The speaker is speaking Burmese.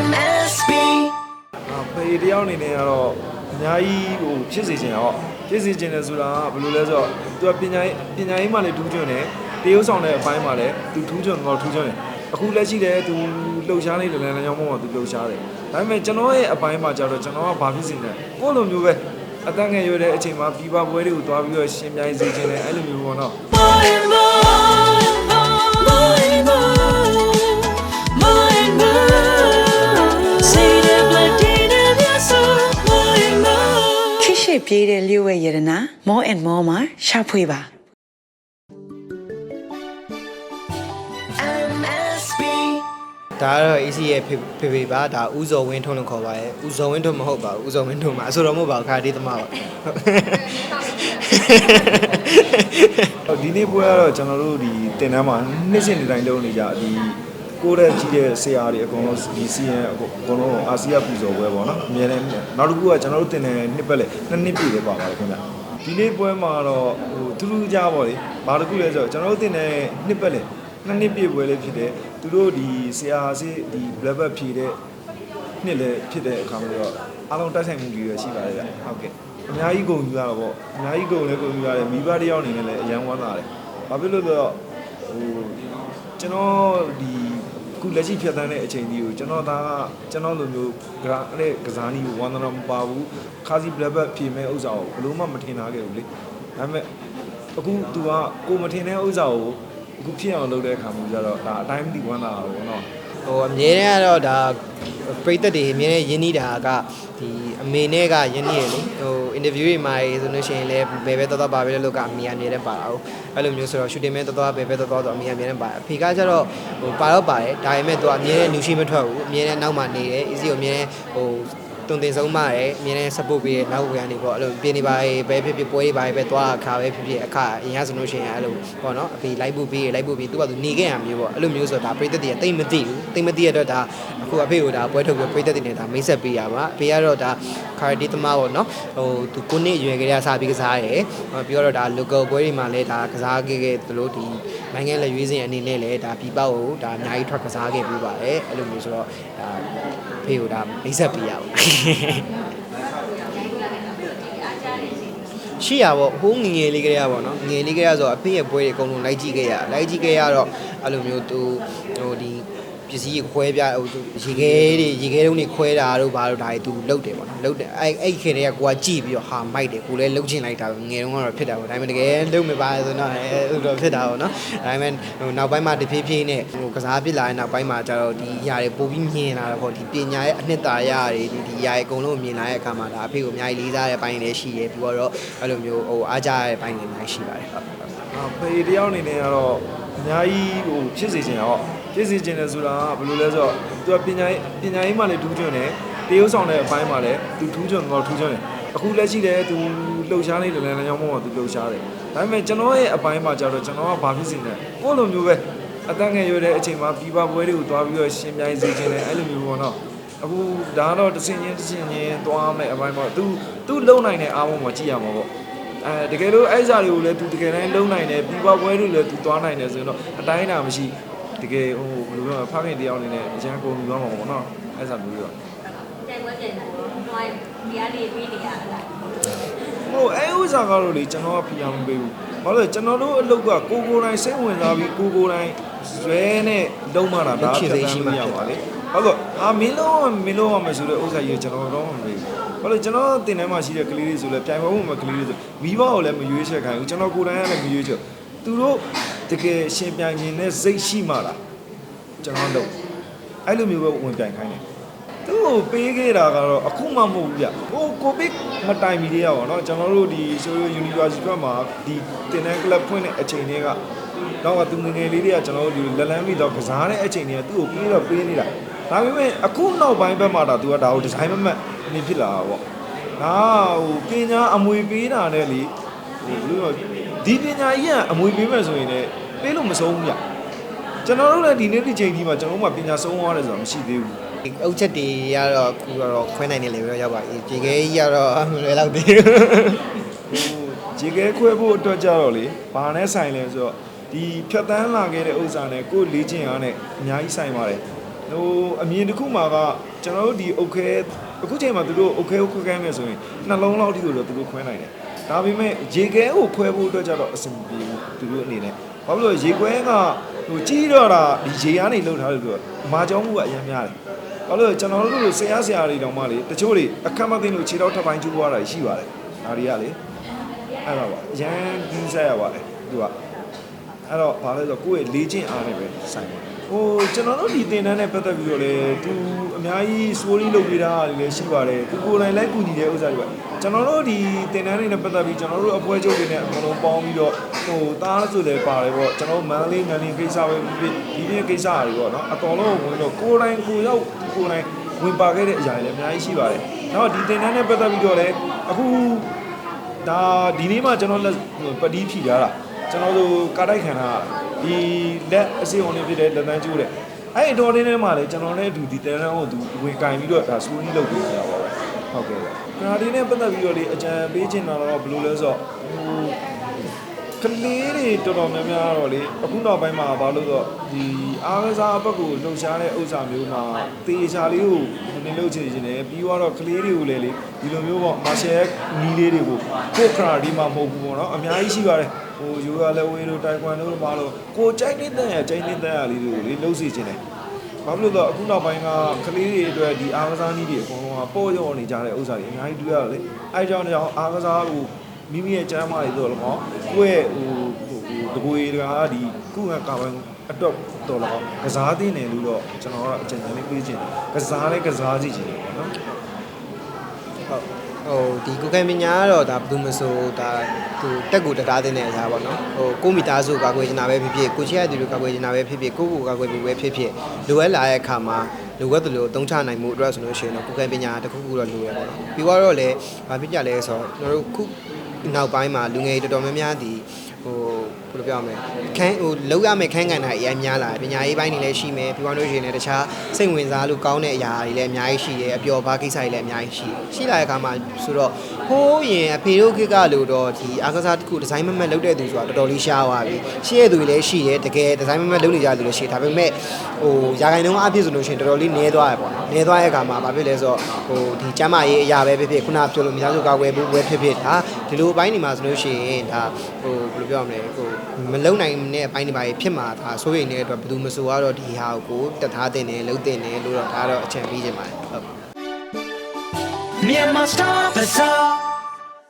MSB အာဖေတယောက်အနေနဲ့ကတော့အများကြီးဟိုဖြစ်စေချင်တော့ဖြစ်စေချင်တယ်ဆိုတာကဘယ်လိုလဲဆိုတော့သူကပညာရေးပညာရေးမှလည်းထူးချွန်တယ်တရုပ်ဆောင်တဲ့အပိုင်းမှာလည်းသူထူးချွန်တော့ထူးချွန်တယ်အခုလက်ရှိလည်းသူလှုပ်ရှားနေတဲ့လမ်းလမ်းကြောင်းပေါ်မှာသူလှုပ်ရှားတယ်ဒါပေမဲ့ကျွန်တော်ရဲ့အပိုင်းမှာကျတော့ကျွန်တော်ကဘာဖြစ်စေလဲကိုယ့်လိုမျိုးပဲအတန်းငယ်ရွယ်တဲ့အချိန်မှာပြီးပါပွဲတွေကိုတွားပြီးတော့ရှင်ပြိုင်စေချင်တယ်အဲ့လိုမျိုးပေါ့နော် ပြေးတဲ့လျှို့ဝဲရတနာ more and more မှာရှာဖွေပါ MSB ဒါကတော့ AC ရဲ့ဖေဖေဖေပါဒါဥဇော်ဝင်းထွန်းလို့ခေါ်ပါရဲ့ဥဇော်ဝင်းထွန်းမဟုတ်ပါဘူးဥဇော်ဝင်းထွန်းမှာအဆိုတော်မဟုတ်ပါဘူးခါတေးသမားပါဟုတ်ဒီနေ့ပွဲကတော့ကျွန်တော်တို့ဒီတင်တန်းမှာနှစ်စဉ်ဒီတိုင်းလုပ်နေကြဒီ ကိုတဲ့ကြီးတဲ့ဆရာတွေအကုန်လုံးဒီ CN အကုန်လုံးအာဆီယပူဇော်ပွဲပေါ့နော်အများနဲ့နောက်တစ်ခုကကျွန်တော်တို့တင်တဲ့နှစ်ပတ်လေနှစ်နှစ်ပြည့်လေးပါပါတယ်ခင်ဗျဒီနေ့ပွဲမှာတော့ဟိုသူတို့ကြားပေါ့လေဘာတစ်ခုလဲဆိုတော့ကျွန်တော်တို့တင်တဲ့နှစ်ပတ်လေနှစ်နှစ်ပြည့်ပွဲလေးဖြစ်တယ်သူတို့ဒီဆရာဆေးဒီ black belt ဖြည့်တဲ့နှစ်လည်းဖြစ်တဲ့အခါမှာတော့အားလုံးတိုက်ဆိုင်မှုကြီးရရှိပါတယ်ဗျဟုတ်ကဲ့အများကြီးကုန်ယူရတော့ပေါ့အများကြီးကုန်လည်းကုန်ယူရတယ်မိဘတစ်ယောက်အနေနဲ့လည်းအရန်ဝမ်းသာတယ်ဘာဖြစ်လို့လဲဆိုတော့ဟိုကျွန်တော်ဒီခု လက်ရှိဖြတ်သန်းတဲ့အချိန်ကြီးကိုကျွန်တော်သားကကျွန်တော်လိုမျိုးကရာတဲ့ကစားနည်းကိုဝမ်းသာတော့မပါဘူးခါစီ black belt ဖြည့်မဲ့ဥစ္စာကိုဘယ်လို့မှမထင်ထားခဲ့ဘူးလေဒါပေမဲ့အခု तू ကကိုမထင်တဲ့ဥစ္စာကိုအခုဖြစ်အောင်လုပ်တဲ့အခါမျိုးကျတော့ဒါအတိုင်းမသိဝမ်းသာတာပေါ့နော်ဟိုအမြဲတမ်းကတော့ဒါ ပရိသတ်တွေအမြဲတမ်းရင်းနှီးတာကဒီအမေနဲ့ကရင်းနှီးရလေဟိုအင်တာဗျူးတွေမှာဆိုလို့ရှိရင်လည်းဘယ်ပဲတော်တော်ပါပဲလို့ကအမေကအမြဲတမ်းပါတာဟုတ်အဲ့လိုမျိုးဆိုတော့ရှူတင်မဲတော်တော်ဘယ်ပဲတော်တော်ဆိုအမေကအမြဲတမ်းပါတယ်အဖေကကျတော့ဟိုပါတော့ပါတယ်ဒါပေမဲ့သူကအမြဲတမ်းနူရှိမထွက်ဘူးအမြဲတမ်းနောက်မှနေတယ် easy ကိုအမြဲတမ်းဟိုတုံတင်ဆုံးမရဲအမြဲတမ်း support ပေးရနောက်ဝေကနေပေါ့အဲ့လိုပြင်းနေပါပဲပဲဖြစ်ဖြစ်ပွဲတွေပါပဲသွားအခါပဲဖြစ်ဖြစ်အခါအရင်ကဆိုလို့ရှိရင်အဲ့လိုပေါ့နော်အဖေလိုက်ဖို့ပေးရလိုက်ဖို့ပေးသူကသူနေခဲ့ရမျိုးပေါ့အဲ့လိုမျိုးဆိုတော့ဒါပရိသတ်တွေကတိတ်မသိဘူးတိတ်မသိရတော့ဒါအ ခုအဖေကိုဒါပွဲထုတ်ပြီးပရိသတ်တွေနဲ့ဒါမိတ်ဆက်ပေးရပါအဖေကတော့ဒါကာရတီသမားပေါ့နော်ဟိုသူကိုနှစ်ရွယ်ကလေးကစားပြီးကစားရယ်ပြီးတော့ဒါ local ပွဲတွေမှာလည်းဒါကစားခဲ့ခဲ့သလိုဒီနိုင်ငံလက်ရွေးစင်အနေနဲ့လည်းဒါပြပကိုဒါအများကြီးထွက်ကစားခဲ့ပြီးပါတယ်အဲ့လိုမျိုးဆိုတော့ဒါအဖေကိုဒါမိတ်ဆက်ပေးရပါရှိရပေါ့ဟိုးငယ်ငယ်လေးကလေးရပေါ့နော်ငယ်လေးကလေးရဆိုတော့အဖေရဲ့ပွဲတွေအကုန်လုံးလိုက်ကြည့်ခဲ့ရလိုက်ကြည့်ခဲ့ရတော့အဲ့လိုမျိုးသူဟိုဒီ ပစ္စည်းခွဲပြဟိုရေခဲတွေရေခဲတုံးတွေခွဲတာတို့ဘာလို့ဒါတွေသူလုတ်တယ်ပေါ့နော်လုတ်တယ်အဲ့အဲ့ခေတ်တည်းကကိုကကြည့်ပြီးတော့ဟာမိုက်တယ်ကိုလည်းလုတ်ချင်လိုက်တာပဲငယ်တုန်းကတော့ဖြစ်တာပေါ့ဒါပေမဲ့တကယ်လုတ်မပါဆိုတော့အဲ့လိုတော့ဖြစ်တာပေါ့နော်ဒါပေမဲ့ဟိုနောက်ပိုင်းမှာတဖြည်းဖြည်းနဲ့ဟိုကစားဖြစ်လာတဲ့နောက်ပိုင်းမှာကျတော့ဒီຢာတွေပို့ပြီးမြင်လာတော့ပေါ့ဒီပညာရဲ့အနှစ်သာရတွေဒီဒီຢာတွေအကုန်လုံးမြင်လာတဲ့အခါမှာဒါအဖေကိုအများကြီးလေးစားတဲ့ပိုင်းတွေလည်းရှိရပြီးတော့အဲ့လိုမျိုးဟိုအားကြတဲ့ပိုင်းတွေလည်းရှိပါတယ်ဟုတ်အာဖေတယောက်အနေနဲ့ကတော့အများကြီးဟိုဖြစ်စေချင်တော့ ဖြစ်စေချင်တယ်ဆိုတာကဘယ်လိုလဲဆိုတော့သူကပညာရေးပညာရေးမှလည်းထူးချွန်တယ်တရုပ်ဆောင်တဲ့အပိုင်းမှာလည်းသူထူးချွန်တော့ထူးချွန်တယ်အခုလက်ရှိလည်းသူလှုပ်ရှားနေတဲ့လမ်းလမ်းကြောင်းပေါ်မှာသူလှုပ်ရှားတယ်ဒါပေမဲ့ကျွန်တော်ရဲ့အပိုင်းမှာကျတော့ကျွန်တော်ကဘာဖြစ်စေလဲကိုယ့်လိုမျိုးပဲအတန်းငယ်ရွယ်တဲ့အချိန်မှာပြီးပါပွဲတွေကိုတွားပြီးတော့ရှင်ပြိုင်စေချင်တယ်အဲ့လိုမျိုးပေါ့နော်အခုဒါကတော့တစ်စင်ချင်းတစ်စင်ချင်းသွားမယ်အပိုင်းပေါ့သူသူလုံနိုင်တဲ့အားပေါ်မှာကြည့်ရမှာပေါ့အဲတကယ်လို့အဲ့စားတွေကိုလည်း तू တကယ်တမ်းလုံးနိုင်တယ်ပြီးပွားပွဲတွေလည်း तू သွားနိုင်တယ်ဆိုရင်တော့အတိုင်းအတာမရှိ တကယ်ဟိုဘယ်လိုပြောမလဲဖခင်တရားအနေနဲ့အကျန်းကုန်ယူသွားမှာပေါ့နော်အဲ့စားမျိုးရောတိုင်ဝဲပြန်တယ်တော့ဒီအားလေးပြီးနေရတာဟိုအဲ့ဥစားကတော့လေကျွန်တော်ကဖီယာမပေးဘူးဘာလို့လဲကျွန်တော်တို့အလုပ်ကကိုကိုတိုင်းစိတ်ဝင်စားပြီးကိုကိုတိုင်းဇွဲနဲ့လုံးမတာဒါဖြတ်သန်းလို့ရပါလေဟုတ်တော့အာမင်းလုံးမင်းလုံးရမယ်ဆိုတဲ့ဥစ္စာကြီးကျွန်တော်တော့မပေးဘူးဘာလို့ကျွန်တော်တင်ထဲမှာရှိတဲ့ကလေးတွေဆိုလဲပြိုင်ပွဲမှာကလေးတွေဆိုမိဘကိုလည်းမရွေးချက်ခိုင်းဘူးကျွန်တော်ကိုယ်တိုင်ကလည်းမရွေးချက်သူတို့ တကယ်ရှင်ပြိုင်ခြင်းနဲ့စိတ်ရှိမှလားကျွန်တော်လုပ်အဲ့လိုမျိုးပဲဝင်ပြိုင်ခိုင်းတယ်သူ့ကိုပေးခဲ့တာကတော့အခုမှမဟုတ်ဘူးဗျဟိုကိုဗစ်မတိုင်မီလေးရပါတော့ကျွန်တော်တို့ဒီဆိုရ University ဘက်မှာဒီတင်တန်းကလပ်ဖွင့်တဲ့အချိန်တွေကတော့ကသူငယ်ငယ်လေးတွေကကျွန်တော်တို့ဒီလက်လန်းပြီးတော့ကစားတဲ့အချိန်တွေကသူ့ကိုပေးတော့ပေးနေတာဒါပေမဲ့အခုနောက်ပိုင်းဘက်မှာတော့သူကဒါကိုဒီဇိုင်းမမတ်နေဖြစ်လာတာပေါ့ဒါဟိုပညာအမွေပေးတာနဲ့လေဟိုဘယ်လိုပြော ဒီပညာကြီးကအမွေပေးမယ်ဆိုရင်လည်းပေးလို့မဆုံးဘူးဗျကျွန်တော်တို့လည်းဒီနေ့ဒီချိန်ကြီးမှာကျွန်တော်တို့မှပညာဆုံးသွားတယ်ဆိုတာမရှိသေးဘူးဒီအုတ်ချက်တွေကတော့အခုတော့ခွဲနိုင်တဲ့လေပဲရောက်ပါပြီဒီခဲကြီးကတော့မလွယ်တော့သေးဘူးဟိုရေခဲခွဲဖို့အတွက်ကြတော့လေဘာနဲ့ဆိုင်လဲဆိုတော့ဒီဖြတ်တန်းလာခဲ့တဲ့ဥစ္စာနဲ့ကိုယ်လေ့ကျင့်အားနဲ့အများကြီးဆိုင်ပါတယ်ဟိုအမြင်တစ်ခုမှာကကျွန်တော်တို့ဒီ okay အခုချိန်မှာသူတို့ okay ကိုခွဲခိုင်းမယ်ဆိုရင်နှလုံးလောက်ထိကိုတော့သူတို့ခွဲနိုင်တယ် ဒါပေမဲ့ရေခဲကိုခွဲဖို့အတွက်ကြတော့အဆင်မပြေဘူးသူတို့အနေနဲ့ဘာလို့လဲရေခွဲကဟိုကြီးတော့တာဒီရေအားနေလှုပ်ထားလို့ပြောမာကြောင်းမှုကအများများတယ်ဘာလို့လဲကျွန်တော်တို့လိုဆရာဆရာတွေတောင်မှလေတချို့တွေအခက်မသိလို့ခြေတော့ထပ်ပိုင်းကျူးသွားတာရှိပါတယ်ဒါတွေကလေအဲ့တော့ပါအရန်ကြီးဆက်ရပါတယ်သူကအဲ့တော့ဘာလဲဆိုတော့ကိုယ့်ရဲ့လေ့ကျင့်အားနဲ့ပဲဆိုင်ပါတယ် ဟိုကျွန်တော်တို့ဒီသင်တန်းနဲ့ပတ်သက်ပြီးတော့လေသူအများကြီး story လုပ်ပေးတာတွေလည်းရှိပါတယ်သူကိုယ်တိုင်လိုက်ကူညီတဲ့ဥစ္စာတွေပါကျွန်တော်တို့ဒီသင်တန်းတွေနဲ့ပတ်သက်ပြီးကျွန်တော်တို့အပွဲချုပ်တွေနဲ့အကုန်လုံးပေါင်းပြီးတော့ဟိုတားဆိုလည်းပါတယ်ပေါ့ကျွန်တော်မန်လေးမန်လေးကိစ္စပဲဖြစ်ဒီနေ့ကိစ္စတွေပေါ့နော်အတော်လုံးဝင်တော့ကိုယ်တိုင်ကိုယ်ရောက်ကိုယ်တိုင်ဝင်ပါခဲ့တဲ့အရာတွေလည်းအများကြီးရှိပါတယ်နောက်ဒီသင်တန်းနဲ့ပတ်သက်ပြီးတော့လည်းအခုဒါဒီနေ့မှကျွန်တော်လက်ပတိဖြီထားတာ ကျွန်တော်တို့ကာတိုက်ခံတာဒီလက်အစီအုံလေးဖြစ်တဲ့လက်တန်းကျိုးတဲ့အဲ့ဒီတော်တင်းထဲမှာလေကျွန်တော်လည်းအတူဒီတန်းတန်းကိုသူဝင်ကင်ပြီးတော့ဒါစူရီလုပ်ပေးနေတာပါပဲဟုတ်ကဲ့ကရာဒီနဲ့ပတ်သက်ပြီးတော့လေအကြံပေးချင်တာတော့ဘယ်လိုလဲဆိုတော့ဟိုကလေးတွေတော်တော်များများတော့လေအခုနောက်ပိုင်းမှာဘာလို့ဆိုတော့ဒီအားကစားဘက်ကိုလှုပ်ရှားတဲ့ဥစ္စာမျိုးမှာတေချာလေးကိုနည်းလုပ်ချင်နေတယ်ပြီးတော့ကလေးတွေကိုလည်းလေဒီလိုမျိုးပေါ့မာရှယ်နီးလေးတွေကိုကိုခရာဒီမှာမဟုတ်ဘူးပေါ့နော်အများကြီးရှိပါတယ် ဟိုယူရလက်ဝေးတို့တိုင်ကွမ်တို့ဘာလို့ကိုကြိုက်နေတဲ့ရကြိုက်နေတဲ့ရလေးတွေကိုလေလှုပ်စီခြင်းတယ်။ဘာဖြစ်လို့လဲအခုနောက်ပိုင်းကကလေးတွေအတွက်ဒီအားကစားနည်းတွေအကုန်လုံးကပေါ်ရောနေကြတဲ့ဥစ္စာတွေအများကြီးတွေ့ရတယ်လေ။အဲကြောင့်တော့အားကစားကိုမိမိရဲ့ကျမ်းမာရေးဆိုတော့လည်းကိုယ့်ရဲ့ဟိုဟိုတကွေကဒီခုကကာပိုင်းအတွက်တော်လည်းကစားသင်းတယ်လို့တော့ကျွန်တော်ကအကြံဉာဏ်လေးပေးခြင်းတယ်။ကစားလဲကစားစီခြင်းတယ်ပေါ့နော်။ဟုတ် ဟိုဒီကိုကန်ပညာကတော့ဒါဘယ်သူမဆိုဒါသူတက်ကိုတရားတင်တဲ့အရာပေါ့နော်ဟိုကိုမိသားစုကာကွယ်နေတာပဲဖြစ်ဖြစ်ကိုချစ်ရသူတို့ကာကွယ်နေတာပဲဖြစ်ဖြစ်ကိုကိုကာကွယ်ဖို့ပဲဖြစ်ဖြစ်လိုအပ်လာတဲ့အခါမှာလိုအပ်တယ်လို့အသုံးချနိုင်မှုအတွက်ဆိုလို့ရှိရင်တော့ကိုကန်ပညာတစ်ခုခုတော့လိုရပေါ့နော်ပြီးတော့လည်းဘာဖြစ်ကြလဲဆိုတော့ကျွန်တော်တို့ခုနောက်ပိုင်းမှာလူငယ်တော်တော်များများဒီ ဟိုဘယ်လိုပြောရမလဲခန်းဟိုလောက်ရမယ့်ခန်းကန်တာအများများလာပညာရေးပိုင်းတွေလည်းရှိမယ်ပြီးတော့လို့ရှိရင်လည်းတခြားစိတ်ဝင်စားလို့ကောင်းတဲ့အရာတွေလည်းအများကြီးရှိတယ်အပျော်ပါးကိစ္စတွေလည်းအများကြီးရှိတယ်ရှိလာတဲ့အခါမှာဆိုတော့ဟိုးရင်အဖေတို့ခေတ်ကလို့တော့ဒီအားကစားတစ်ခုဒီဇိုင်းမမတ်လုပ်တဲ့သူဆိုတာတော်တော်လေးရှားသွားပြီရှိတဲ့သူတွေလည်းရှိတယ်တကယ်ဒီဇိုင်းမမတ်လုပ်နေကြတဲ့သူလည်းရှိတယ်ဒါပေမဲ့ဟိုရာခိုင်နှုန်းအပြည့်ဆိုလို့ရှိရင်တော်တော်လေးနည်းသွားရပေါ့နော်နည်းသွားတဲ့အခါမှာဘာဖြစ်လဲဆိုတော့ဟိုဒီကျမ်းမာရေးအရာပဲဖြစ်ဖြစ်ခုနပြောလို့များစုကာကွယ်ဖို့ပဲဖြစ်ဖြစ်ဒါဒီလိုအပိုင်းတွေမှာဆိုလို့ရှိရင်ဒါဟိုဘယ်လိုပြောရမလဲဟိုမလုံနိုင်တဲ့အပိုင်းတွေပါဖြစ်မှာဒါစိုးရိမ်နေတဲ့အတွက်ဘယ်သူမဆိုကတော့ဒီဟာကိုတတ်ထားတင်တယ်လှုပ်တင်တယ်လို့တော့ဒါတော့အချံပေးခြင်းပါတယ်ဟုတ် Myanmar Star Bazaar